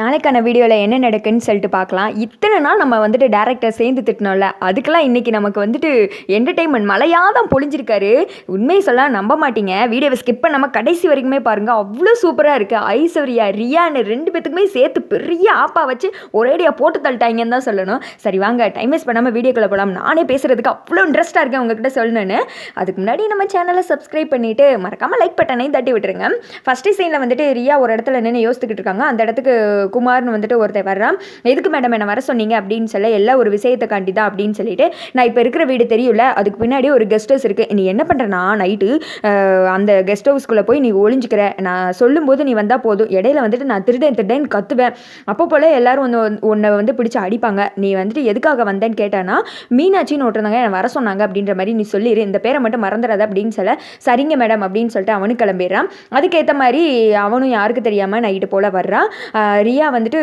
நாளைக்கான வீடியோவில் என்ன நடக்குன்னு சொல்லிட்டு பார்க்கலாம். இத்தனை நாள் நம்ம வந்துட்டு டேரக்டர் சேர்ந்து திட்டினோம்ல அதுக்கெல்லாம் இன்றைக்கி நமக்கு வந்துட்டு என்டர்டெயின்மெண்ட் மழையாக தான் பொழிஞ்சிருக்காரு. உண்மையை சொல்ல நம்ப மாட்டீங்க. வீடியோவை ஸ்கிப் பண்ணாமல் கடைசி வரைக்குமே பாருங்கள் அவ்வளோ சூப்பராக இருக்குது ஐஸ்வர்யா ரியான்னு ரெண்டு பேத்துக்குமே சேர்த்து பெரிய ஆப்பா வச்சு ஒரேடியாக போட்டு தள்ளிட்டாங்கன்னு தான் சொல்லணும். சரி வாங்க டைம் வேஸ்ட் பண்ணாமல் வீடியோக்குள்ளே போகலாம் நானே பேசுகிறதுக்கு அவ்வளோ இன்ட்ரெஸ்ட்டாக இருக்கேன் உங்ககிட்ட சொல்லணும்னு. அதுக்கு முன்னாடி நம்ம சேனலை சப்ஸ்கிரைப் பண்ணிவிட்டு மறக்காமல் லைக் பட்டனையும் தட்டி விட்டுருங்க. ஃபஸ்ட்டு சீனில் வந்துட்டு ரியா ஒரு இடத்துல நின்று யோசித்துக்கிட்டு இருக்காங்க. அந்த இடத்துக்கு குமார்னு வந்துட்டு ஒருத்தர் வர்றான். எதுக்கு மேடம் என்னை வர சொன்னீங்க? அப்படின்னு சொல்ல எல்லா ஒரு விஷயத்தைக்காண்டி தான் அப்படின்னு சொல்லிட்டு நான் இப்போ இருக்கிற வீடு தெரியல அதுக்கு பின்னாடி ஒரு கெஸ்ட் ஹவுஸ் இருக்குது நீ என்ன பண்ணுறனா நைட்டு அந்த கெஸ்ட் ஹவுஸ்க்குள்ளே போய் நீ ஒழிஞ்சிக்கிற நான் சொல்லும்போது நீ வந்தால் போதும். இடையில வந்துட்டு நான் திருடன் திருடேன்னு கத்துவேன். அப்போ போல் எல்லாரும் வந்து உன்னை வந்து பிடிச்சி அடிப்பாங்க. நீ வந்துட்டு எதுக்காக வந்தேன்னு கேட்டானா மீனாட்சின்னு ஒருத்தவங்க என்னை வர சொன்னாங்க அப்படின்ற மாதிரி நீ சொல்லிடு இந்த பேரை மட்டும் மறந்துடாத அப்படின்னு சொல்ல சரிங்க மேடம் அப்படின்னு சொல்லிட்டு அவனுக்கு கிளம்பிடுறான். அதுக்கேற்ற மாதிரி அவனும் யாருக்கு தெரியாமல் நைட்டு போல் வர்றான். ரியா வந்துட்டு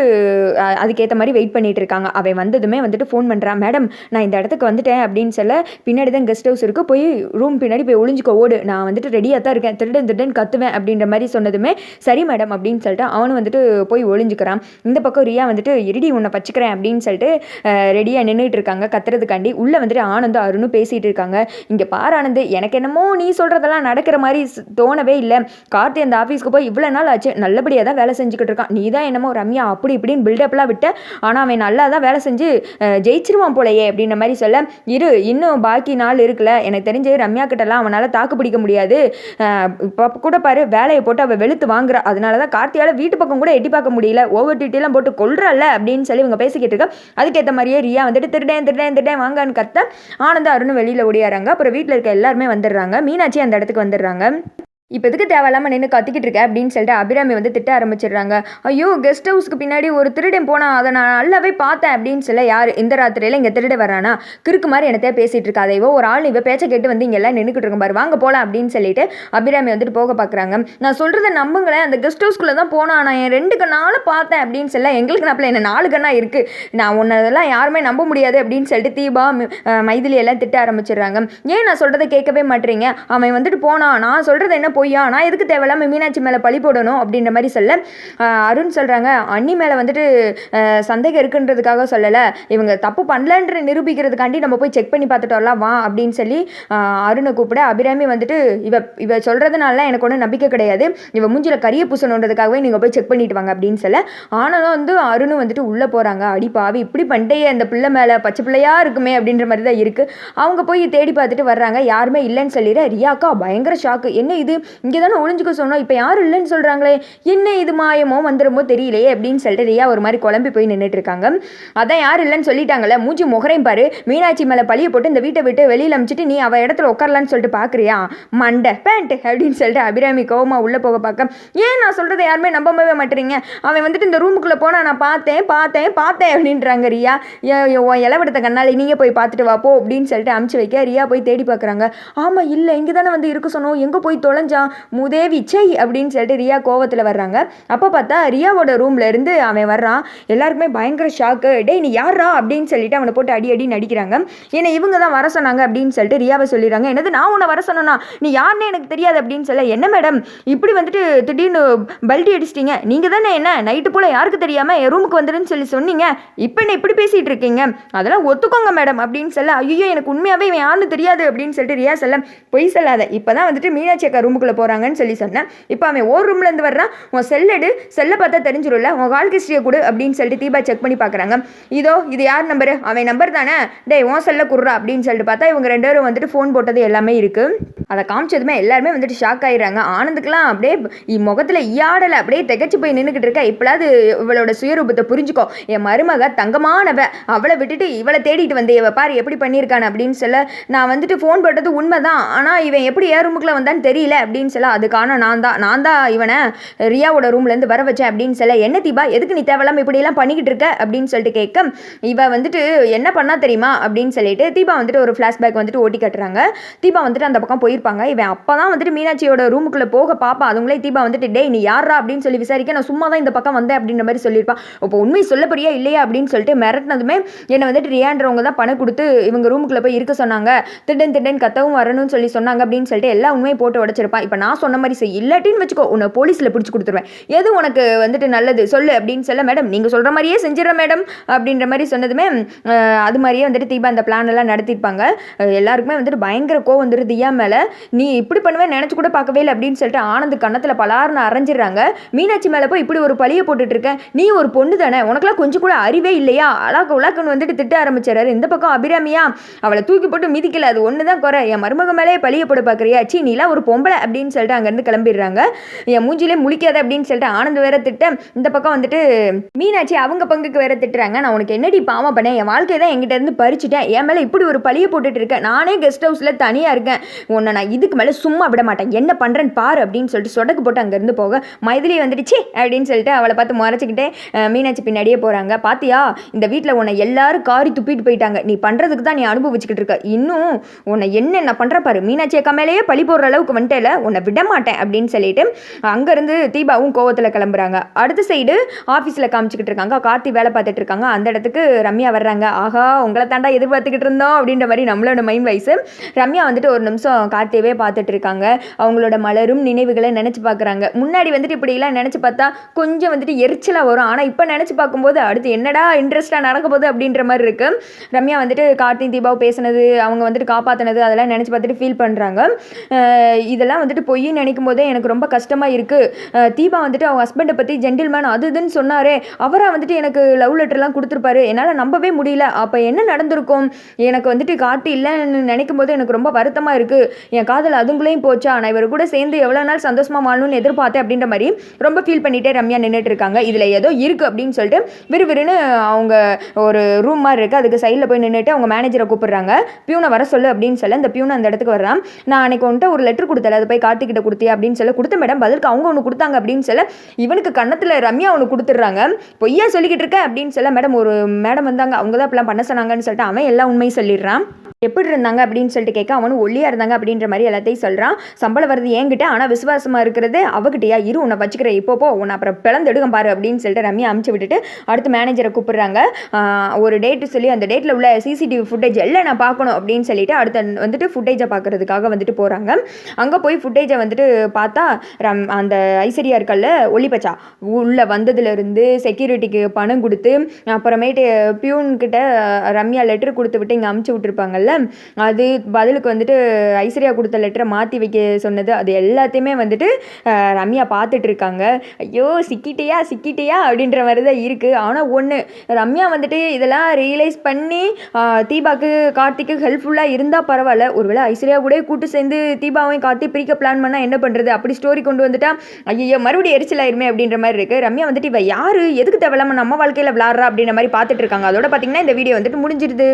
அதுக்கேற்ற மாதிரி வெயிட் பண்ணிட்டு இருக்காங்க. அவன் வந்ததுமே வந்துட்டு ஃபோன் பண்ணுறான் மேடம் நான் இந்த இடத்துக்கு வந்துட்டேன் அப்படின்னு சொல்ல பின்னாடி தான் கெஸ்ட் ஹவுஸ் இருக்குது போய் ரூம் பின்னாடி போய் ஒளிஞ்சுக்கோ ஓடு. நான் வந்துட்டு ரெடியாக தான் இருக்கேன். திருடன் திருடன் கத்துவேன் அப்படின்ற மாதிரி சொன்னதுமே சரி மேடம் அப்படின்னு சொல்லிட்டு அவனும் வந்துட்டு போய் ஒளிஞ்சுக்கிறான். இந்த பக்கம் ரியா வந்துட்டு இருடி உன்னை பச்சிக்கிறேன் அப்படின்னு சொல்லிட்டு ரெடியாக நின்றுட்டு இருக்காங்க. கத்துறதுக்காண்டி உள்ளே வந்துட்டு ஆனந்தும் அருணும் பேசிகிட்டு இருக்காங்க. இங்கே பார் ஆனந்து எனக்கு என்னமோ நீ சொல்கிறதெல்லாம் நடக்கிற மாதிரி ஸ்- தோணவே இல்லை. கார்த்தி அந்த ஆஃபீஸ்க்கு போய் இவ்வளோ நாள் ஆச்சு. நல்லபடியாக தான் வேலை செஞ்சுக்கிட்டு இருக்கான். நீ தான் என்னமோ ரம்யா அப்படி இப்படின்னு பில்டப்லாம் விட்டு ஆனால் அவன் நல்லா தான் வேலை செஞ்சு ஜெயிச்சிருவான் போலயே அப்படின்ற மாதிரி சொல்ல இரு இன்னும் பாக்கி நாள் இருக்குல்ல. எனக்கு தெரிஞ்சு ரம்யா கிட்டலாம் அவனால் தாக்கு பிடிக்க முடியாது. இப்போ கூட பாரு வேலையை போட்டு அவள் வெளுத்து வாங்குறா. அதனால தான் கார்த்தியால் வீட்டு பக்கம் கூட எட்டி பார்க்க முடியல. ஓவர் டீட்டெயிலாம் போட்டு கொள்றல்ல அப்படின்னு சொல்லி இவங்க பேசிக்கிட்டு இருக்கா. அதுக்கேற்ற மாதிரியே ரியா வந்துட்டு திருடேன் திருடேன் திருடேன் வாங்கன்னு கத்த ஆனந்த அருணும் வெளியில் ஓடியாராங்க. அப்புறம் வீட்டில் இருக்க எல்லாருமே வந்துடுறாங்க. மீனாட்சி அந்த இடத்துக்கு வந்துடுறாங்க. இப்போ எதுக்கு தேவையில்லாமல் நின்று கத்திக்கிட்டு இருக்க அப்படின்னு சொல்லிட்டு அபிராமி வந்து திட்ட ஆரம்பிச்சிடுறாங்க. ஐயோ கெஸ்ட் ஹவுஸ்க்கு பின்னாடி ஒரு திருடன் போனா அதை நான் நல்லாவே பார்த்தேன் அப்படின்னு சொல்ல யார் இந்த ராத்திரியில் இங்கே திருட வரானா? கிறுக்கு மாதிரி என்னத்தையா பேசிகிட்டு இருக்காத. இவ ஒரு ஆள் இவ பேச்சை கேட்டு வந்து இங்கெல்லாம் நின்றுக்கிட்டு இருக்கும் பாரு. வாங்க போகலாம் அப்படின்னு சொல்லிட்டு அபிராமி வந்துட்டு போக பார்க்குறாங்க. நான் சொல்கிறத நம்புங்களேன். அந்த கெஸ்ட் ஹவுஸ்க்குள்ளே தான் போனா நான் என் ரெண்டு கண்ணால் பார்த்தேன் அப்படின்னு சொல்ல எங்களுக்கு நாப்பில் என்ன நாலு கண்ணா இருக்குது நான் உன்னதெல்லாம் யாருமே நம்ப முடியாது அப்படின்னு சொல்லிட்டு தீபா மைதிலி எல்லாம் திட்ட ஆரம்பிச்சிடுறாங்க. ஏன் நான் சொல்கிறத கேட்கவே மாட்டேறீங்க அவன் வந்துட்டு போனான் நான் சொல்கிறது என்ன பொய்யா நான் எதுக்கு தேவையில்லாமல் மீனாட்சி மேலே பழி போடணும்? அப்படின்ற மாதிரி சொல்ல அருண் சொல்கிறாங்க அண்ணி மேலே வந்துட்டு சந்தேகம் இருக்குன்றதுக்காக சொல்லலை. இவங்க தப்பு பண்ணலன்ற நிரூபிக்கிறதுக்காண்டி நம்ம போய் செக் பண்ணி பார்த்துட்டு வரலாம் வா அப்படின்னு சொல்லி அருணை கூப்பிட அபிராமி வந்துட்டு இவ இவ சொல்கிறதுனால எனக்கு ஒன்றும் நம்பிக்கை கிடையாது. இவ மூஞ்சில கரிய பூசணுன்றதுக்காகவே நீங்கள் போய் செக் பண்ணிட்டு வாங்க அப்படின்னு சொல்ல ஆனாலும் வந்து அருணும் வந்துட்டு உள்ளே போகிறாங்க அடி பாவி இப்படி பண்ணிட்டே அந்த பிள்ளை மேலே பச்சை பிள்ளையாக இருக்குமே அப்படின்ற மாதிரி தான் இருக்குது அவங்க போய் தேடி பார்த்துட்டு வர்றாங்க. யாருமே இல்லைன்னு சொல்லிடுற ரியாக்கா பயங்கர ஷாக்கு என்ன இது? இங்கே தானே ஒளிஞ்சுக்க சொன்னோம். இப்போ யாரும் இல்லைன்னு சொல்கிறாங்களே என்ன இது மாயமோ வந்துடுமோ தெரியலையே அப்படின்னு சொல்லிட்டு ரியா ஒரு மாதிரி குழம்பி போய் நின்றுட்டு இருக்காங்க. அதான் யாரும் இல்லைன்னு சொல்லிட்டாங்கல்ல? மூஞ்சி முகரையும் பாரு. மீனாட்சி மேலே பழிய போட்டு இந்த வீட்டை விட்டு வெளியில் அமிச்சிட்டு நீ அவள் இடத்துல உட்காரலான்னு சொல்லிட்டு பார்க்குறியா மண்டை பேண்ட் அப்படின்னு சொல்லிட்டு அபிராமி கோவமாக உள்ளே போக பார்க்க. ஏன் நான் சொல்கிறத யாருமே நம்பவே மாட்டேறீங்க? அவன் வந்துட்டு இந்த ரூமுக்குள்ளே போனால் நான் பார்த்தேன் பார்த்தேன் பார்த்தேன் அப்படின்றாங்க ரியா. ஏ- உன் இலவடத்த கண்ணால் நீங்கள் போய் பார்த்துட்டு வா போ அப்படின்னு சொல்லிட்டு அமுச்சு வைக்க ரியா போய் தேடி பார்க்குறாங்க. ஆமாம் இல்லை இங்கே தானே வந்து இருக்க சொன்னோம். எங்கே போய் தொலைஞ்சா? தொலைஞ்சான் முதேவி செய் அப்படின்னு சொல்லிட்டு ரியா கோவத்தில் வர்றாங்க. அப்போ பார்த்தா ரியாவோட ரூம்லேருந்து அவன் வர்றான். எல்லாருக்குமே பயங்கர ஷாக்கு டேய் நீ யாரா அப்படின்னு சொல்லிட்டு அவனை போட்டு அடி அடி நடிக்கிறாங்க. ஏன்னா இவங்க தான் வர சொன்னாங்க அப்படின்னு சொல்லிட்டு ரியாவை சொல்லிடுறாங்க. என்னது நான் உன்னை வர சொன்னேனா? நீ யாருன்னு எனக்கு தெரியாது அப்படின்னு சொல்ல என்ன மேடம் இப்படி வந்துட்டு திடீர்னு பல்டி அடிச்சிட்டிங்க. நீங்கள் தானே என்ன? நைட்டு போல் யாருக்கு தெரியாமல் என் ரூமுக்கு வந்துடுன்னு சொல்லி சொன்னீங்க. இப்போ என்ன இப்படி பேசிகிட்டு இருக்கீங்க? அதெல்லாம் ஒத்துக்கோங்க மேடம் அப்படின்னு சொல்ல ஐயோ எனக்கு உண்மையாகவே இவன் யாருன்னு தெரியாது அப்படின்னு சொல்லிட்டு ரியா சொல்ல பொய் சொல்லாத. இப்போ தான் வந்துட்டு மீனாட்சி அக்கா ரூமுக்குள்ளே போகிறாங்கன்னு சொல்லி சொன்னேன். இப்போ அவன் ஓர் ரூம்லேருந்து வர்றான் உன் செல்லடு செல்லை பார்த்தா தெரிஞ்சிடும்ல உன் கால் ஹிஸ்ட்ரியை கொடு அப்படின்னு சொல்லிட்டு தீபா செக் பண்ணி பார்க்குறாங்க. இதோ இது யார் நம்பரு அவன் நம்பர் தானே? டேய் உன் செல்ல குடுறா அப்படின்னு சொல்லிட்டு பார்த்தா இவங்க ரெண்டு பேரும் வந்துட்டு ஃபோன் போட்டது எல்லாமே இருக்குது அதை காமிச்சதுமே எல்லாருமே வந்துட்டு ஷாக் ஆயிடுறாங்க. ஆனந்துக்கெல்லாம் அப்படியே இ- முகத்துல ஈயாடலை அப்படியே திகச்சு போய் நின்றுக்கிட்டு இருக்கா. இப்போலாவது இவளோட சுயரூபத்தை புரிஞ்சுக்கோ. என் மருமக தங்கமானவ. அவளை விட்டுட்டு இவளை தேடிட்டு வந்து இவ பாரு எப்படி பண்ணியிருக்கான்னு அப்படின்னு சொல்ல நான் வந்துட்டு ஃபோன் போட்டது உண்மைதான். ஆனால் இவன் எப்படி ஏன் ரூமுக்குள்ள வந்தான்னு தெரியல அப்படின்னு சொல்ல அதுக்கான நான் தான் நான் தான் இவனை ரியாவோட ரூம்லேருந்து வர வச்சேன் அப்படின்னு சொல்ல என்ன தீபா எதுக்கு நீ தேவையில்லாமல் இப்படியெல்லாம் பண்ணிக்கிட்டு இருக்க? அப்படின்னு சொல்லிட்டு கேட்க இவ வந்துட்டு என்ன பண்ணால் தெரியுமா? அப்படின்னு சொல்லிட்டு தீபா வந்துட்டு ஒரு ஃப்ளாஷ்பேக் வந்துட்டு ஓட்டி கட்டுறாங்க. தீபா வந்துட்டு அந்த பக்கம் போயிருப்பாங்க. இவன் அப்போ தான் வந்துட்டு மீனாட்சியோட ரூமுக்குள்ளே போக பாப்பா. அதுங்களே தீபா வந்துட்டு டேய் நீ யாரா அப்படின்னு சொல்லி விசாரிக்க நான் சும்மா தான் இந்த பக்கம் வந்தேன் அப்படின்ற மாதிரி சொல்லியிருப்பான் இப்போ உண்மை சொல்ல போறியா இல்லையா அப்படின்னு சொல்லிட்டு மிரட்டினதுமே என்னை வந்துட்டு ரியான்றவங்க தான் பணம் கொடுத்து இவங்க ரூமுக்குள்ளே போய் இருக்க சொன்னாங்க. திடன் திடன் கத்தவும் வரணும்னு சொல்லி சொன்னாங்க அப்படின்னு சொல்லிட்டு எல்லா உண்மையும் போட்டு உடச்சிருப்பான் இப்போ நான் சொன்ன மாதிரி செய் இல்லாட்டின்னு வச்சுக்கோ உன்னை போலீஸில் பிடிச்சி கொடுத்துருவேன். எது உனக்கு வந்துட்டு நல்லது? சொல்லு அப்படின்னு சொல்ல மேடம் நீங்கள் சொல்கிற மாதிரியே செஞ்சிடறேன் மேடம் அப்படின்ற மாதிரி சொன்னதுமே அது மாதிரியே வந்துட்டு தீபா அந்த பிளான் எல்லாம் நடத்திருப்பாங்க எல்லாருக்குமே வந்துட்டு பயங்கர கோவம் வந்துட்டு தியா மேலே. நீ இப்படி பண்ணுவேன் நினச்சி கூட பார்க்கவே இல்லை அப்படின்னு சொல்லிட்டு ஆனந்த் கன்னத்தில் பலார்னு அரைஞ்சிடுறாங்க. மீனாட்சி மேலே போய் இப்படி ஒரு பழியை போட்டுட்டு இருக்கேன் நீ ஒரு பொண்ணு தானே உனக்குலாம் கொஞ்சம் கூட அறிவே இல்லையா? அழாக்கு உலாக்குன்னு வந்துட்டு திட்ட ஆரம்பிச்சிடறாரு. இந்த பக்கம் அபிராமியா அவளை தூக்கி போட்டு மிதிக்கல அது ஒன்று தான் குறை. என் மருமக மேலே பழிய போட பார்க்குறியா சீ நீலாம் ஒரு பொம்பளை அப்படின்னு சொல்லிட்டு அங்கேருந்து கிளம்பிடுறாங்க. என் மூஞ்சிலே முழிக்காத அப்படின்னு சொல்லிட்டு ஆனந்த் வேற திட்ட இந்த பக்கம் வந்துட்டு மீனாட்சி அவங்க பங்குக்கு வேற திட்டுறாங்க. நான் உனக்கு என்னடி பாவம் பண்ணேன் என் வாழ்க்கையை தான் என்கிட்ட இருந்து பறிச்சுட்டேன். என் மேலே இப்படி ஒரு பழியை போட்டுட்டு இருக்கேன் நானே கெஸ்ட் ஹவுஸில் தனியாக இருக்கேன். உன்னை நான் இதுக்கு மேலே சும்மா விட மாட்டேன். என்ன பண்ணுறேன்னு பாரு அப்படின்னு சொல்லிட்டு சொடக்கு போட்டு அங்கேருந்து போக மைதிலி வந்துடுச்சு அப்படின்னு சொல்லிட்டு அவளை பார்த்து முறைச்சிக்கிட்டே மீனாட்சி பின்னாடியே போகிறாங்க பாத்தியா? இந்த வீட்டில் உன்னை எல்லாரும் காரி துப்பிட்டு போயிட்டாங்க. நீ பண்ணுறதுக்கு தான் நீ அனுபவிச்சுக்கிட்டு இருக்க. இன்னும் உன்னை என்ன நான் பண்ணுற பாரு. மீனாட்சி அக்கா மேலேயே பழி போடுற அளவுக்கு வந்துட்டேல. உன்னை விட மாட்டேன் அப்படின்னு சொல்லிட்டு அங்கேருந்து தீபாவும் கோவத்தில் கிளம்புறாங்க. அடுத்த சைடு ஆஃபீஸில் காமிச்சிக்கிட்டு இருக்காங்க. கார்த்தி வேலை பார்த்துட்டு இருக்காங்க. அந்த இடத்துக்கு ரம்யா வர்றாங்க. ஆஹா உங்களை தாண்டா எதிர்பார்த்துக்கிட்டு இருந்தோம் அப்படின்ற மாதிரி நம்மளோட மைண்ட் வைஸ் ரம்யா வந்துட்டு ஒரு நிமிஷம் கார்த்தியவே பார்த்துட்டு இருக்காங்க. அவங்களோட மலரும் நினைவுகளை நினச்சி பார்க்குறாங்க. முன்னாடி வந்துட்டு இப்படிலாம் நினச்சி பார்த்தா கொஞ்சம் வந்துட்டு எரிச்சலாக வரும். ஆனால் இப்போ நினச்சி பார்க்கும்போது அடுத்து என்னடா இன்ட்ரெஸ்ட்டாக நடக்க போகுது அப்படின்ற மாதிரி இருக்குது ரம்யா வந்துட்டு கார்த்தி தீபாவை பேசினது அவங்க வந்துட்டு காப்பாற்றினது அதெல்லாம் நினச்சி பார்த்துட்டு ஃபீல் பண்ணுறாங்க இதெல்லாம் வந்துட்டு பொய்ன்னு நினைக்கும் போதே எனக்கு ரொம்ப கஷ்டமாக இருக்குது தீபா வந்துட்டு அவங்க ஹஸ்பண்டை பற்றி ஜென்டில்மேன் அது இதுன்னு சொன்னாரே. அவராக வந்துட்டு எனக்கு லவ் லெட்டர்லாம் கொடுத்துருப்பாரு. என்னால் நம்பவே முடியல. அப்போ என்ன நடந்திருக்கும்? எனக்கு வந்துட்டு காட்டு இல்லைன்னு நினைக்கும் போது எனக்கு ரொம்ப வருத்தமாக இருக்குது என் காதல் அதுங்களையும் போச்சா? நான் இவர் கூட சேர்ந்து எவ்வளோ நாள் சந்தோஷமாக வாழணும்னு எதிர்பார்த்தேன் அப்படின்ற மாதிரி ரொம்ப ஃபீல் பண்ணிகிட்டே ரம்யா நின்றுட்டு இருக்காங்க. இதில் ஏதோ இருக்குது அப்படின்னு சொல்லிட்டு விறுவிறுன்னு அவங்க ஒரு ரூம் மாதிரி இருக்குது அதுக்கு சைடில் போய் நின்றுட்டு அவங்க மேனேஜரை கூப்பிடுறாங்க. பியூனை வர சொல்லு அப்படின்னு சொல்ல அந்த பியூனை அந்த இடத்துக்கு வர்றான். நான் அன்னைக்கு வந்துட்டு ஒரு லெட்டர் கொடுத்தல அதை போய் கார்த்திகிட்ட கொடுத்தியா அப்படின்னு சொல்ல கொடுத்த மேடம் பதிலுக்கு அவங்க ஒன்று கொடுத்தாங்க அப்படின்னு சொல்ல இவனுக்கு கன்னத்தில் ரம்யா ஒன்று கொடுத்துட்றாங்க. பொய்யா சொல்லிக்கிட்டு இருக்க அப்படின்னு சொல்ல மேடம் ஒரு மேடம் வந்தாங்க அவங்க தான் இப்படிலாம் பண்ண சொன்னாங்கன்னு சொல்லிட்டு அவன் எல்லா உண்மையும் சொல்லிடுறான். எப்படி இருந்தாங்க அப்படின்னு சொல்லிட்டு கேட்க அவனும் ஒல்லியாக இருந்தாங்க அப்படின்ற மாதிரி எல்லாத்தையும் சொல்கிறான் சம்பளம் வருது என்கிட்ட ஆனால் விசுவாசமாக இருக்கிறது அவகிட்டயா? இரு உன்னை வச்சுக்கிறேன். இப்போ போ உன்னை அப்புறம் பிளந்தெடுக்கம் பாரு அப்படின்னு சொல்லிட்டு ரம்யா அமுச்சு விட்டுட்டு அடுத்து மேனேஜரை கூப்பிடுறாங்க. ஒரு டேட்டு சொல்லி அந்த டேட்டில் உள்ள சிசிடிவி ஃபுட்டேஜ் எல்லாம் நான் பார்க்கணும் அப்படின்னு சொல்லிட்டு அடுத்து வந்துட்டு ஃபுட்டேஜை பார்க்கறதுக்காக வந்துட்டு போகிறாங்க அங்கே போய் ஃபுட்டேஜை வந்துட்டு பார்த்தா ரம் அந்த ஐஸ்வர்யா இருக்கல்ல ஒளிப்பச்சா உள்ளே வந்ததுலேருந்து செக்யூரிட்டிக்கு பணம் கொடுத்து அப்புறமேட்டு பியூன் கிட்ட ரம்யா லெட்டர் கொடுத்து விட்டு இங்கே அமுச்சு விட்டுருப்பாங்கல்ல அது பதிலுக்கு வந்துட்டு ஐஸ்வர்யா கொடுத்த லெட்டரை மாற்றி வைக்க சொன்னது அது எல்லாத்தையுமே வந்துட்டு ரம்யா பார்த்துட்டு இருக்காங்க ஐயோ சிக்கிட்டியா சிக்கிட்டியா அப்படின்ற மாதிரி தான் இருக்குது ஆனால் ஒன்று ரம்யா வந்துட்டு இதெல்லாம் ரியலைஸ் பண்ணி தீபாக்கு கார்த்திக்கு ஹெல்ப்ஃபுல்லாக இருந்தால் பரவாயில்ல. ஒருவேளை ஐஸ்வர்யா கூட கூட்டு சேர்ந்து தீபாவையும் கார்த்தி பிரிக்க பிளான் பண்ணால் என்ன பண்ணுறது அப்படி ஸ்டோரி கொண்டு வந்துட்டா ஐயோ மறுபடியும் எரிச்சலாயிருமே அப்படின்ற மாதிரி இருக்குது ரம்யா வந்துட்டு இவ யார்? எதுக்கு தேவையில்லாம நம்ம வாழ்க்கையில் விளாட்றா அப்படின்ற மாதிரி பார்த்துட்டு இருக்காங்க அதோட பார்த்தீங்கன்னா இந்த வீடியோ வந்துட்டு முடிஞ்சிருது.